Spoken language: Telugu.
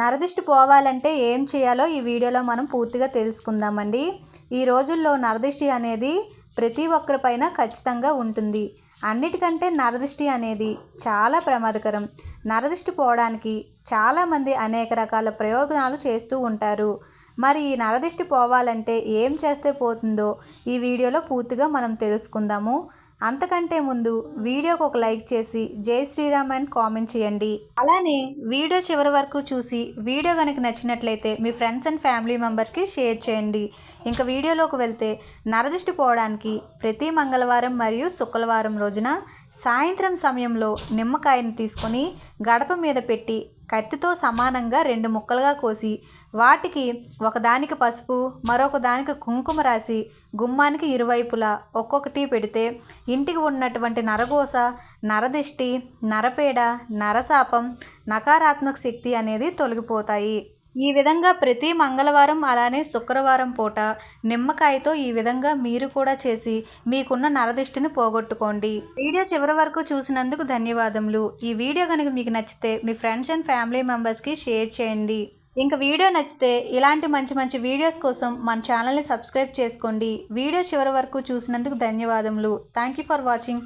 నరదిష్టి పోవాలంటే ఏం చేయాలో ఈ వీడియోలో మనం పూర్తిగా తెలుసుకుందామండి. ఈ రోజుల్లో నరదిష్టి అనేది ప్రతి ఒక్కరిపైన ఖచ్చితంగా ఉంటుంది. అన్నిటికంటే నరదిష్టి అనేది చాలా ప్రమాదకరం. నరదిష్టి పోవడానికి చాలామంది అనేక రకాల ప్రయోజనాలు చేస్తూ ఉంటారు. మరి ఈ నరదిష్టి పోవాలంటే ఏం చేస్తే పోతుందో ఈ వీడియోలో పూర్తిగా మనం తెలుసుకుందాము. అంతకంటే ముందు వీడియోకి ఒక లైక్ చేసి జై శ్రీరామ్ అని కామెంట్ చేయండి. అలానే వీడియో చివరి వరకు చూసి వీడియో కనుక నచ్చినట్లయితే మీ ఫ్రెండ్స్ అండ్ ఫ్యామిలీ మెంబర్స్కి షేర్ చేయండి. ఇంకా వీడియోలోకి వెళ్తే నరదిష్టి పోవడానికి ప్రతి మంగళవారం మరియు శుక్రవారం రోజున సాయంత్రం సమయంలో నిమ్మకాయని తీసుకొని గడప మీద పెట్టి కత్తితో సమానంగా రెండు ముక్కలుగా కోసి వాటికి ఒకదానికి పసుపు మరొక దానికి కుంకుమ రాసి గుమ్మానికి ఇరువైపులా ఒక్కొక్కటి పెడితే ఇంటికి ఉన్నటువంటి నరగోస నరదిష్టి నరపేడ నరశాపం నకారాత్మక శక్తి అనేది తొలగిపోతాయి. ఈ విధంగా ప్రతి మంగళవారం అలానే శుక్రవారం పూట నిమ్మకాయతో ఈ విధంగా మీరు కూడా చేసి మీకున్న నరదిష్టిని పోగొట్టుకోండి. వీడియో చివరి వరకు చూసినందుకు ధన్యవాదములు. ఈ వీడియో కనుక మీకు నచ్చితే మీ ఫ్రెండ్స్ అండ్ ఫ్యామిలీ మెంబర్స్కి షేర్ చేయండి. ఇంకా వీడియో నచ్చితే ఇలాంటి మంచి మంచి వీడియోస్ కోసం మన ఛానల్ని సబ్స్క్రైబ్ చేసుకోండి. వీడియో చివరి వరకు చూసినందుకు ధన్యవాదములు. Thank you for watching.